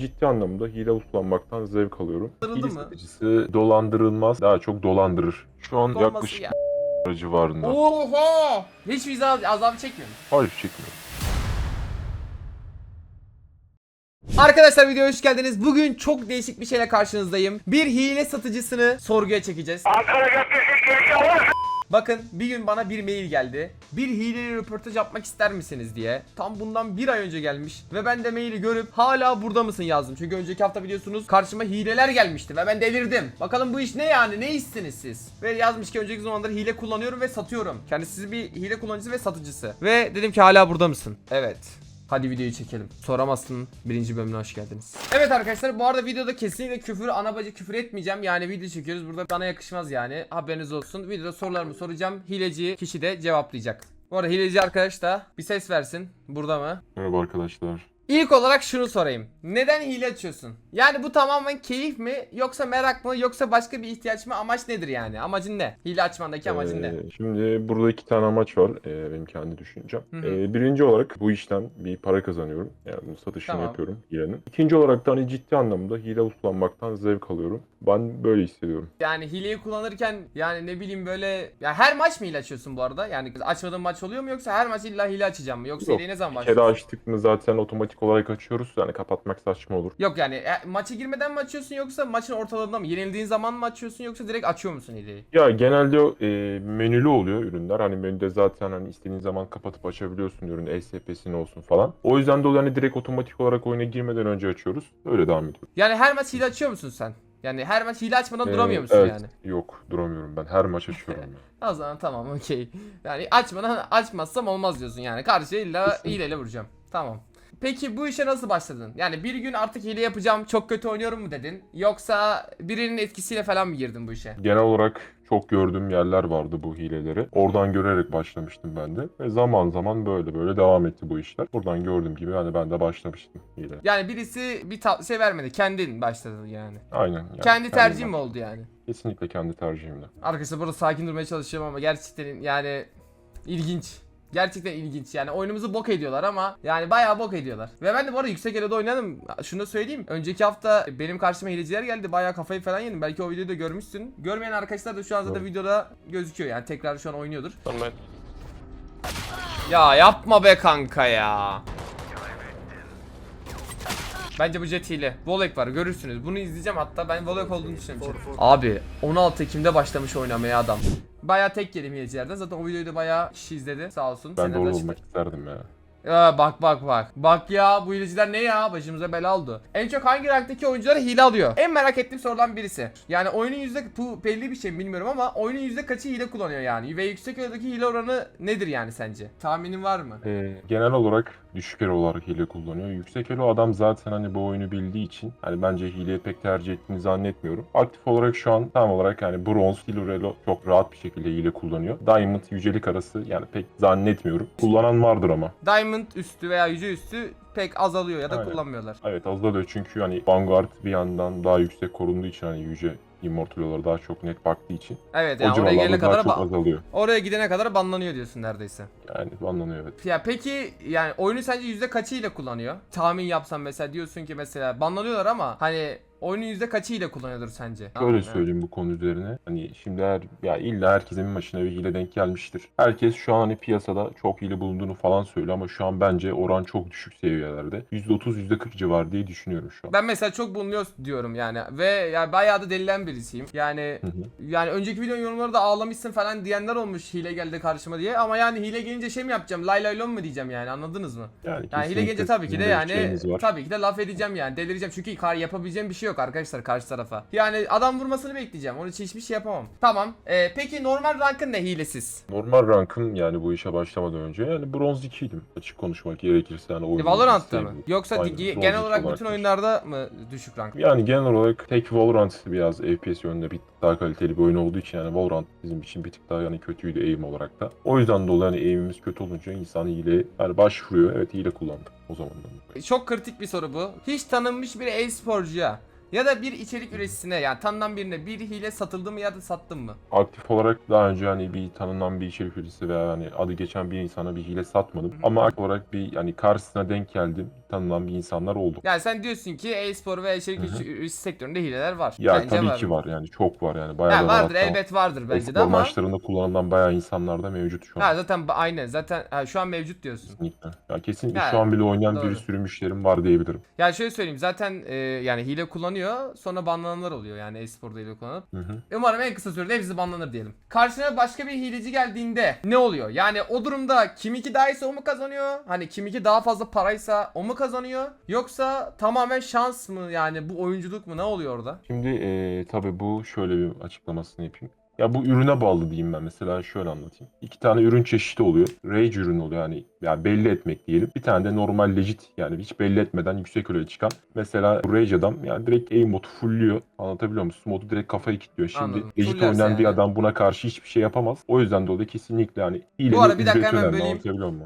Ciddi anlamda hile kullanmaktan zevk alıyorum. Dolandırıldı Hile mı? satıcısı dolandırılmaz, daha çok dolandırır. Şu an Olması yaklaşık ya. civarında. Oha! Hiç vize azabı çekmiyor mu? Hayır çekmiyorum. Arkadaşlar videoya hoş geldiniz. Bugün çok değişik bir şeyle karşınızdayım. Bir hile satıcısını sorguya çekeceğiz. Bakın bir gün bana bir mail geldi. Bir hileli röportaj yapmak ister misiniz diye. Tam bundan bir ay önce gelmiş. Ve ben de maili görüp hala burada mısın yazdım. Çünkü önceki hafta biliyorsunuz karşıma hileler gelmişti ve ben delirdim. Bakalım bu iş ne yani ne istiniz siz? Ve yazmış ki önceki zamanlarda hile kullanıyorum ve satıyorum. Kendisi bir hile kullanıcısı ve satıcısı. Ve dedim ki hala burada mısın? Evet. Hadi videoyu çekelim. Soramazsın birinci bölümüne hoş geldiniz. Evet arkadaşlar bu arada videoda kesinlikle küfür ana bacı küfür etmeyeceğim. Yani video çekiyoruz burada bana yakışmaz yani. Haberiniz olsun. Videoda sorularımı soracağım. Hileci kişi de cevaplayacak. Bu arada hileci arkadaş da bir ses versin. Burada mı? Merhaba arkadaşlar. İlk olarak şunu sorayım. Neden hile açıyorsun? Yani bu tamamen keyif mi yoksa merak mı yoksa başka bir ihtiyaç mı? Amaç nedir yani? Amacın ne? Hile açmandaki amacın ne? Ee, Şimdi burada iki tane amaç var ee, benim kendi düşüncem. Hı hı. Ee, birinci olarak bu işten bir para kazanıyorum. Yani satışını Tamam. yapıyorum hilenin. İkinci olarak da hani ciddi anlamda hile kullanmaktan zevk alıyorum. Ben böyle hissediyorum. Yani hileyi kullanırken yani ne bileyim böyle ya her maç mı hile açıyorsun bu arada? Yani açmadığın maç oluyor mu yoksa her maç illa hile açacağım mı? Yoksa Yok, hileyi ne zaman Bir kere başlıyorsun? açtık mı zaten otomatik olarak açıyoruz. Yani kapatmak saçma olur. Yok yani e, maça girmeden mi açıyorsun yoksa maçın ortalarında mı? Yenildiğin zaman mı açıyorsun yoksa direkt açıyor musun hileyi? Ya genelde e, menülü oluyor ürünler. Hani menüde zaten hani istediğin zaman kapatıp açabiliyorsun ürün ESP'sini olsun falan. O yüzden de hani direkt otomatik olarak oyuna girmeden önce açıyoruz. Öyle devam ediyoruz. Yani her maç hile açıyor musun sen? Yani her maç hile açmadan Ee, duramıyor musun evet, yani? Yok duramıyorum ben. Her maç açıyorum. yani. O zaman tamam okey. Yani açmadan açmazsam olmaz diyorsun yani. Karşıya illa Kesinlikle. hileyle vuracağım. Tamam. Peki bu işe nasıl başladın? Yani bir gün artık hile yapacağım, çok kötü oynuyorum mu dedin? Yoksa birinin etkisiyle falan mı girdin bu işe? Genel olarak çok gördüğüm yerler vardı bu hileleri. Oradan görerek başlamıştım ben de. Ve zaman zaman böyle böyle devam etti bu işler. Buradan gördüğüm gibi hani ben de başlamıştım hile. Yani birisi bir tavsiye vermedi. Kendin başladın yani. Aynen. yani Kendi tercihin kendim mi oldu yani? Kesinlikle kendi tercihimle. Arkadaşlar burada sakin durmaya çalışıyorum ama gerçekten yani ilginç. Gerçekten ilginç yani oyunumuzu bok ediyorlar ama yani bayağı bok ediyorlar. Ve ben de bu arada yüksek elo'da oynadım. Şunu da söyleyeyim. Önceki hafta benim karşıma hileciler geldi. Bayağı kafayı falan yedim. Belki o videoyu da görmüşsün. Görmeyen arkadaşlar da şu an zaten Evet. videoda gözüküyor yani tekrar şu an oynuyordur. Ben Ya yapma be kanka ya. Bence bu jet hile. Volek var görürsünüz. Bunu izleyeceğim hatta ben Volek olduğunu düşünüyorum. Abi 16 Ekim'de başlamış oynamaya adam. Bayağı tek yedim hilecilerden. Zaten o videoyu da bayağı kişi izledi. Sağ olsun. Ben de Senden orada olmak isterdim ya. Ya bak bak bak. Bak ya bu hileciler ne ya? Başımıza bela oldu. En çok hangi ranktaki oyuncular hile alıyor? En merak ettiğim sorulan birisi. Yani oyunun yüzde bu belli bir şey mi bilmiyorum ama oyunun yüzde kaçı hile kullanıyor yani? Ve yüksek elo'daki hile oranı nedir yani sence? Tahminin var mı? Ee, genel olarak düşük elo olarak hile kullanıyor. Yüksek elo adam zaten hani bu oyunu bildiği için hani bence hileyi pek tercih ettiğini zannetmiyorum. Aktif olarak şu an tam olarak yani bronz, silver elo çok rahat bir şekilde hile kullanıyor. Diamond, yücelik arası yani pek zannetmiyorum. Kullanan vardır ama. Diamond üstü veya yüce üstü pek azalıyor ya da Aynen. kullanmıyorlar. Evet azalıyor çünkü hani Vanguard bir yandan daha yüksek korunduğu için hani yüce immortal'lara daha çok net baktığı için Evet yani oraya gelene kadar çok azalıyor. oraya gidene kadar banlanıyor diyorsun neredeyse. Yani anlanıyor evet. Ya peki yani oyunu sence yüzde kaçıyla kullanıyor? Tahmin yapsan mesela diyorsun ki mesela banlanıyorlar ama hani oyunun yüzde kaçıyla kullanıyordur sence? Şöyle söyleyeyim bu konu üzerine. Hani şimdi her ya illa herkesin başına bir hile denk gelmiştir. Herkes şu an hani piyasada çok hile bulunduğunu falan söylüyor ama şu an bence oran çok düşük seviyelerde. %30 %40 civar diye düşünüyorum şu an. Ben mesela çok bulunuyor diyorum yani ve yani bayağı da delilen birisiyim. Yani Hı hı. yani önceki videonun yorumları ağlamışsın falan diyenler olmuş hile geldi karşıma diye ama yani hile gelince şey mi yapacağım? Lay lay lon mu diyeceğim yani anladınız mı? Yani, Yani hile gelince tabii ki de yani tabii ki de laf edeceğim yani delireceğim çünkü yapabileceğim bir şey yok arkadaşlar karşı tarafa. Yani adam vurmasını bekleyeceğim. Onun için hiçbir şey yapamam. Tamam. Ee, peki normal rankın ne hilesiz? Normal rankım yani bu işe başlamadan önce yani bronz 2'ydim. Açık konuşmak gerekirse yani oyunu E, Valorant'ta mı? Yoksa Aynen, genel olarak bütün var. oyunlarda mı düşük rank? Yani genel olarak tek Valorant biraz FPS yönünde bir tık daha kaliteli bir oyun olduğu için yani Valorant bizim için bir tık daha yani kötüydü aim olarak da. O yüzden dolayı hani aim'imiz kötü olunca insan hile yani başvuruyor. Evet hile kullandık o zamandan. Çok kritik bir soru bu. Hiç tanınmış bir e-sporcuya Ya da bir içerik üreticisine yani tanınan birine bir hile satıldı mı ya da sattın mı? Aktif olarak daha önce hani bir tanınan bir içerik üreticisi veya hani adı geçen bir insana bir hile satmadım. Ama aktif olarak bir hani karşısına denk geldim tanınan bir insanlar oldu. Yani sen diyorsun ki e-spor ve içerik Hı hı. üreticisi sektöründe hileler var. Ya Bence tabii var. ki var yani çok var yani bayağı Ha, da vardır var. elbet vardır bence de ama. maçlarında kullanılan bayağı insanlar da mevcut şu an. Ha zaten aynen zaten ha, şu an mevcut diyorsun. Kesinlikle. Ya kesinlikle Ya, şu an bile oynayan doğru. bir sürü müşterim var diyebilirim. Ya şöyle söyleyeyim zaten e, yani hile kullanıyor sonra banlananlar oluyor yani e-sporda hile kullanıp. Hı hı. Umarım en kısa sürede hepsi banlanır diyelim. Karşına başka bir hileci geldiğinde ne oluyor? Yani o durumda kim iki daha iyiyse o mu kazanıyor? Hani kim iki daha fazla paraysa o mu kazanıyor? Yoksa tamamen şans mı yani bu oyunculuk mu ne oluyor orada? Şimdi eee tabii bu şöyle bir açıklamasını yapayım. Ya bu ürüne bağlı diyeyim ben. Mesela şöyle anlatayım. İki tane ürün çeşidi oluyor. Rage ürünü oluyor yani, yani belli etmek diyelim. Bir tane de normal legit yani hiç belli etmeden yüksek öyle çıkan. Mesela bu Rage adam yani direkt aimbotu fullüyor. Anlatabiliyor muyum? Smoke'u direkt kafayı kilitliyor. Şimdi Anladım. legit Fullerse oynayan bir yani. adam buna karşı hiçbir şey yapamaz. O yüzden dolayı kesinlikle hani hile Bu arada bir dakika hemen böleyim.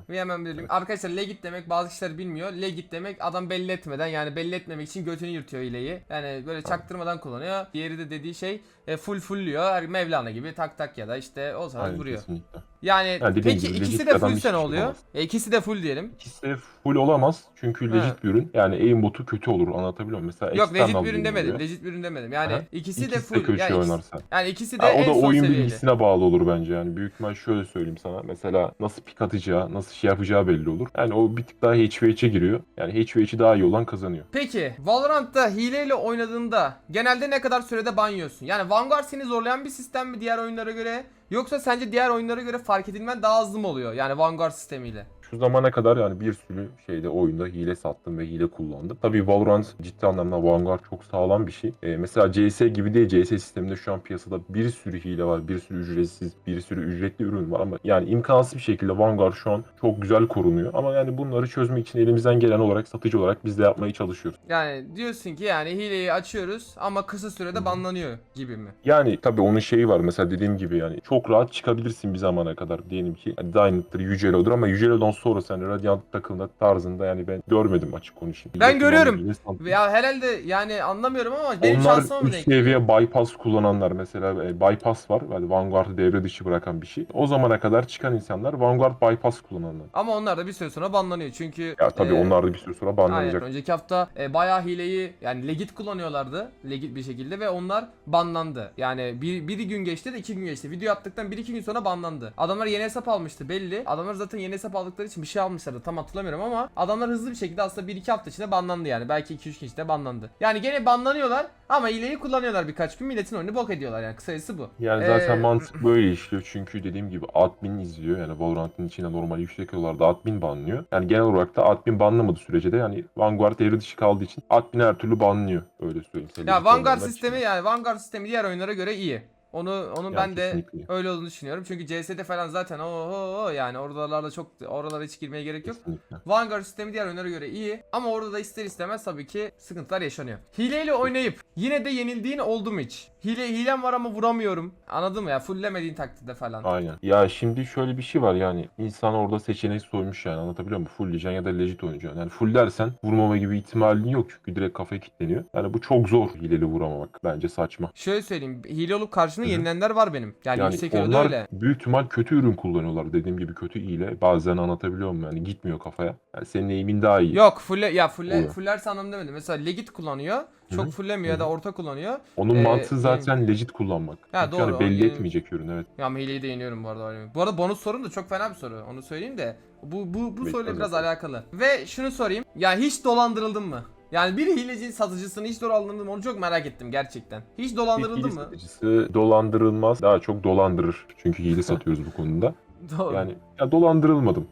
Bir hemen bileyim. Arkadaşlar legit demek bazı kişiler bilmiyor. Legit demek adam belli etmeden yani belli etmemek için götünü yırtıyor hileyi. Yani böyle çaktırmadan kullanıyor. Diğeri de dediği şey e, full fullüyor. Her Mevlana gibi tak tak ya da işte o zaman Aynen vuruyor. kesinlikle. Yani, Yani peki gibi ikisi de hiçbir ne şey oluyor? E, ikisi de full diyelim. İkisi de full olamaz. Çünkü legit bir ürün. Yani aimbotu kötü olur. Anlatabiliyor muyum? Mesela Yok legit bir ürün demedim. oluyor. Legit bir ürün demedim. Yani Aha. ikisi, de full. de yani, ikisi, oynarsa. yani ikisi de Ha, o da oyun seviyeli. bilgisine bağlı olur bence yani. Büyük ihtimal şöyle söyleyeyim sana. Mesela nasıl pik atacağı, nasıl şey yapacağı belli olur. Yani o bir tık daha HVH'e giriyor. Yani HVH'i daha iyi olan kazanıyor. Peki Valorant'ta hileyle oynadığında genelde ne kadar sürede ban yiyorsun? Yani Vanguard seni zorlayan bir sistem mi diğer oyunlara göre? Yoksa sence diğer oyunlara göre fark edilmen daha hızlı mı oluyor? Yani Vanguard sistemiyle. Şu zamana kadar yani bir sürü şeyde oyunda hile sattım ve hile kullandım. Tabii Valorant ciddi anlamda Vanguard çok sağlam bir şey. Ee, mesela CS gibi değil. CS sisteminde şu an piyasada bir sürü hile var. Bir sürü ücretsiz, bir sürü ücretli ürün var ama yani imkansız bir şekilde Vanguard şu an çok güzel korunuyor. Ama yani bunları çözmek için elimizden gelen olarak satıcı olarak biz de yapmaya çalışıyoruz. Yani diyorsun ki yani hileyi açıyoruz ama kısa sürede banlanıyor gibi mi? Yani tabii onun şeyi var mesela dediğim gibi yani çok rahat çıkabilirsin bir zamana kadar diyelim ki hani Dynamite'dır, Yücelo'dur ama Yücelo'dan sonra sen Radiant takımda tarzında yani ben görmedim açık konuşayım. Ben Hile görüyorum. Ya herhalde yani anlamıyorum ama benim Onlar şansıma mı denk? seviye bypass kullananlar mesela e, bypass var. Yani Vanguard'ı devre dışı bırakan bir şey. O zamana kadar çıkan insanlar Vanguard bypass kullananlar. Ama onlar da bir süre sonra banlanıyor çünkü Ya tabii e, onlar da bir süre sonra Aynen. banlanacak. Önceki hafta e, bayağı hileyi yani legit kullanıyorlardı. Legit bir şekilde ve onlar banlandı. Yani bir, bir gün geçti de iki gün geçti. Video attıktan bir iki gün sonra banlandı. Adamlar yeni hesap almıştı belli. Adamlar zaten yeni hesap aldıkları için bir şey almışlardı tam hatırlamıyorum ama adamlar hızlı bir şekilde aslında bir iki hafta içinde banlandı yani. Belki 2-3 gün içinde banlandı. Yani gene banlanıyorlar ama hileyi kullanıyorlar birkaç gün milletin oyunu bok ediyorlar yani kısacası bu. Yani zaten Ee, mantık böyle işliyor çünkü dediğim gibi admin izliyor yani Valorant'ın içinde normal yüksek yollarda admin banlıyor. Yani genel olarak da admin banlamadığı sürece de yani Vanguard devre dışı kaldığı için admin her türlü banlıyor öyle söyleyeyim. Ya Vanguard sistemi yani Vanguard sistemi diğer oyunlara göre iyi. Onu onu Yani ben de kesinlikle. öyle olduğunu düşünüyorum. Çünkü CS'de falan zaten o o o yani oralarda çok oralara hiç girmeye gerek yok. Kesinlikle. Vanguard sistemi diğer oyunlara göre iyi ama orada da ister istemez tabii ki sıkıntılar yaşanıyor. Hileyle oynayıp yine de yenildiğin oldu mu hiç? Hile hilem var ama vuramıyorum. Anladın mı ya? Fulllemediğin takdirde falan. Aynen. Ya şimdi şöyle bir şey var yani insan orada seçenek soymuş yani anlatabiliyor muyum? Full diyeceksin ya da legit oynayacaksın. Yani full dersen vurmama gibi ihtimalin yok çünkü direkt kafaya kilitleniyor. Yani bu çok zor hileli vuramamak. Bence saçma. Şöyle söyleyeyim. Hile olup karşına Hı hı. yenilenler var benim. Yani, Yani yüksek onlar öyle. büyük ihtimal kötü ürün kullanıyorlar. Dediğim gibi kötü hile. Bazen anlatabiliyor muyum? Yani gitmiyor kafaya. Yani senin eğimin daha iyi. Yok fulle ya fulle Oluyor. fullerse anlamda demedim. Mesela legit kullanıyor. Çok Hı. fullemiyor ya da orta kullanıyor. Onun Ee, mantığı zaten legit kullanmak. Ya doğru, yani belli o- etmeyecek ürün evet. Ya hileyi de yeniyorum bu arada. Bu arada bonus sorun da çok fena bir soru. Onu söyleyeyim de. Bu bu bu soruyla biraz alakalı. Ve şunu sorayım. Ya hiç dolandırıldın mı? Yani bir hileci satıcısını hiç dolandırıldın mı? Onu çok merak ettim gerçekten. Hiç hile mı? satıcısı dolandırılmaz. Daha çok dolandırır. Çünkü hile satıyoruz bu konuda. Doğru. Yani ya dolandırılmadım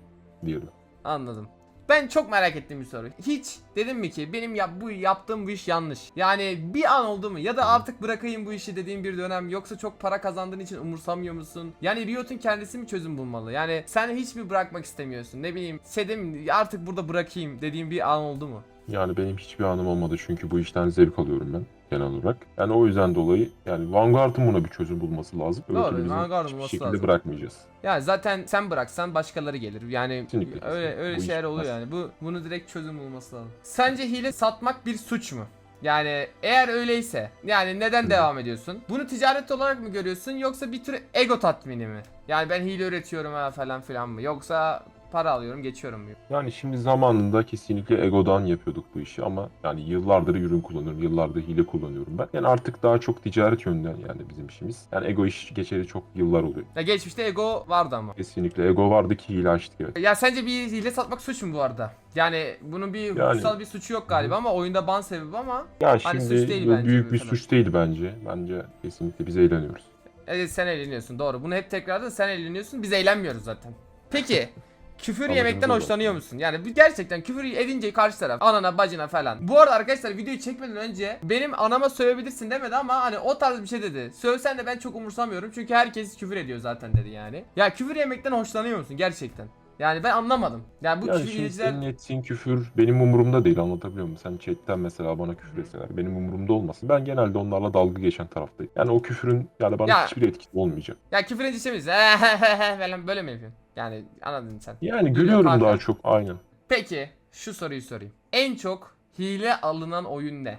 diyelim. Anladım. Ben çok merak ettiğim bir soru. Hiç dedim mi ki benim ya bu yaptığım bu iş yanlış. Yani bir an oldu mu ya da artık bırakayım bu işi dediğim bir dönem yoksa çok para kazandığın için umursamıyor musun? Yani Riot'un kendisi mi çözüm bulmalı? Yani sen hiç mi bırakmak istemiyorsun? Ne bileyim sedim artık burada bırakayım dediğim bir an oldu mu? Yani benim hiçbir anım olmadı çünkü bu işten zevk alıyorum ben genel olarak. Yani o yüzden dolayı yani Vanguard'ın buna bir çözüm bulması lazım. Öyle Doğru, Vanguard'ın hiçbir bulması şekilde lazım. bırakmayacağız. Yani zaten sen bıraksan başkaları gelir. Yani Kesinlikle, öyle öyle Bu şeyler oluyor yani. Bu bunu direkt çözüm bulması lazım. Sence hile satmak bir suç mu? Yani eğer öyleyse yani neden devam ediyorsun? Bunu ticaret olarak mı görüyorsun yoksa bir tür ego tatmini mi? Yani ben hile üretiyorum ha falan filan mı? Yoksa para alıyorum geçiyorum? Yani şimdi zamanında kesinlikle egodan yapıyorduk bu işi ama yani yıllardır ürün kullanıyorum, yıllardır hile kullanıyorum ben. Yani artık daha çok ticaret yönünden yani bizim işimiz. Yani ego iş geçeli çok yıllar oluyor. Ya geçmişte ego vardı ama. Kesinlikle ego vardı ki hile açtık evet. Ya sence bir hile satmak suç mu bu arada? Yani bunun bir Yani- hukuksal bir suçu yok galiba ama oyunda ban sebebi ama Ya Hani şimdi suç değil bence büyük bir suç değil bence. Bence kesinlikle biz eğleniyoruz. Evet sen eğleniyorsun doğru. Bunu hep tekrarda sen eğleniyorsun. Biz eğlenmiyoruz zaten. Peki küfür Amacımız yemekten hoşlanıyor musun? Yani gerçekten küfür edince karşı taraf anana bacına falan. Bu arada arkadaşlar videoyu çekmeden önce benim anama sövebilirsin demedi ama hani o tarz bir şey dedi. Sövsen de ben çok umursamıyorum çünkü herkes küfür ediyor zaten dedi yani. Ya küfür yemekten hoşlanıyor musun gerçekten? Yani ben anlamadım. Yani bu Yani küfür şimdi yiyiciler... senin ettiğin küfür benim umurumda değil anlatabiliyor muyum? Sen chatten mesela bana küfür etseler benim umurumda olmasın. Ben genelde onlarla dalga geçen taraftayım. Yani o küfürün yani bana Ya- hiçbir etkisi olmayacak. Ya küfür şey falan böyle mi yapıyorsun? Yani anladın sen. Yani Gülüyor gülüyorum kanka. daha çok aynen. Peki şu soruyu sorayım. En çok hile alınan oyun ne?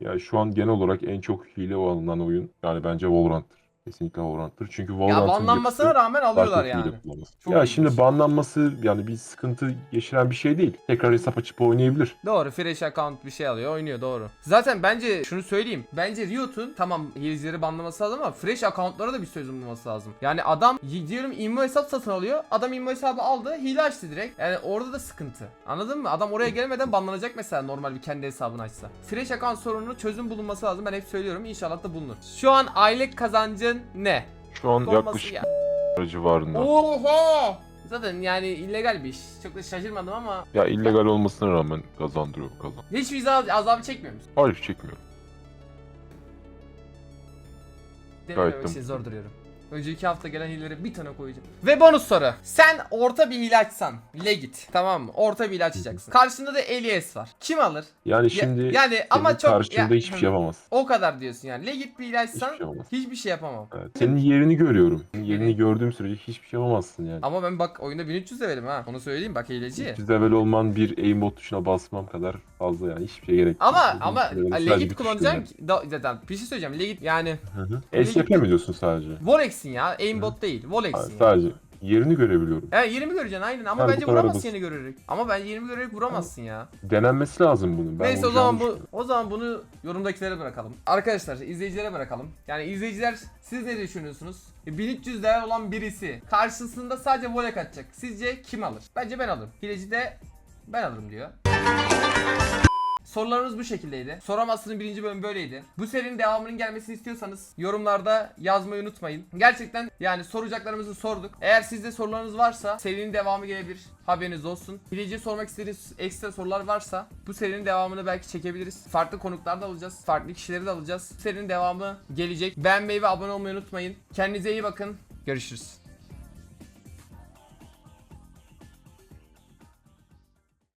Yani şu an genel olarak en çok hile alınan oyun yani bence Valorant'tır. Kesinlikle Valorant'tır. Çünkü Ya Valorant'ın banlanmasına yapısı rağmen alıyorlar yani. Çok ya ilginç. şimdi banlanması yani bir sıkıntı geçiren bir şey değil. Tekrar hesap açıp oynayabilir. Doğru fresh account bir şey alıyor oynuyor doğru. Zaten bence şunu söyleyeyim. Bence Riot'un tamam hilecileri banlaması lazım ama fresh accountlara da bir çözüm bulması lazım. Yani adam diyorum immo hesap satın alıyor. Adam immo hesabı aldı hile açtı direkt. Yani orada da sıkıntı. Anladın mı? Adam oraya gelmeden banlanacak mesela normal bir kendi hesabını açsa. Fresh account sorununu çözüm bulunması lazım. Ben hep söylüyorum inşallah da bulunur. Şu an aylık kazancın ne? Şu an Olması yaklaşık ya. civarında. Oha! Zaten yani illegal bir iş. Çok da şaşırmadım ama Ya illegal olmasına rağmen kazandırıyor kazan. hiç vize azabı çekmiyor musun? Hayır çekmiyorum. Dememek de için zor duruyorum. Önceki hafta gelen hileleri bir tane koyacağım. Ve bonus soru. Sen orta bir hile açsan. Legit. Tamam mı? Orta bir hile açacaksın. Karşında da Elias var. Kim alır? Yani şimdi Ya- yani ama çok karşında ya- hiçbir şey yapamaz. O kadar diyorsun yani. Legit bir hile açsan Hiçbir şey yapamaz. hiçbir şey yapamam. Evet. Senin yerini görüyorum. Senin yerini gördüğüm sürece hiçbir şey yapamazsın yani. Ama ben bak oyunda 1300 levelim ha. Onu söyleyeyim bak hileci. 300 level olman bir aimbot tuşuna basmam kadar fazla yani hiçbir şey gerek Ama yok. ama bir legit kullanacaksın yani. da, zaten bir şey söyleyeceğim. Legit yani Hı hı. SCP mi diyorsun sadece? Volex'in ya. Aimbot değil. Volex'in ya. sadece yerini görebiliyorum. Evet 20 göreceksin aynen ama bu bence kadar vuramazsın basit. yeni görerek. Ama ben 20 görerek vuramazsın ya. Denenmesi lazım bunun. Ben Neyse o olacağını zaman bu düşünüyorum. o zaman bunu yorumdakilere bırakalım. Arkadaşlar izleyicilere bırakalım. Yani izleyiciler siz ne düşünüyorsunuz? E, 1300 değer olan birisi karşısında sadece volek atacak. Sizce kim alır? Bence ben alırım. Hileci de ben alırım diyor. Sorularımız bu şekildeydi. Soramazsın'ın birinci bölümü böyleydi. Bu serinin devamının gelmesini istiyorsanız yorumlarda yazmayı unutmayın. Gerçekten yani soracaklarımızı sorduk. Eğer sizde sorularınız varsa serinin devamı gelebilir. Haberiniz olsun. Hileci'ye sormak istediğiniz ekstra sorular varsa bu serinin devamını belki çekebiliriz. Farklı konuklar da alacağız. Farklı kişileri de alacağız. Serinin devamı gelecek. Beğenmeyi ve abone olmayı unutmayın. Kendinize iyi bakın. Görüşürüz.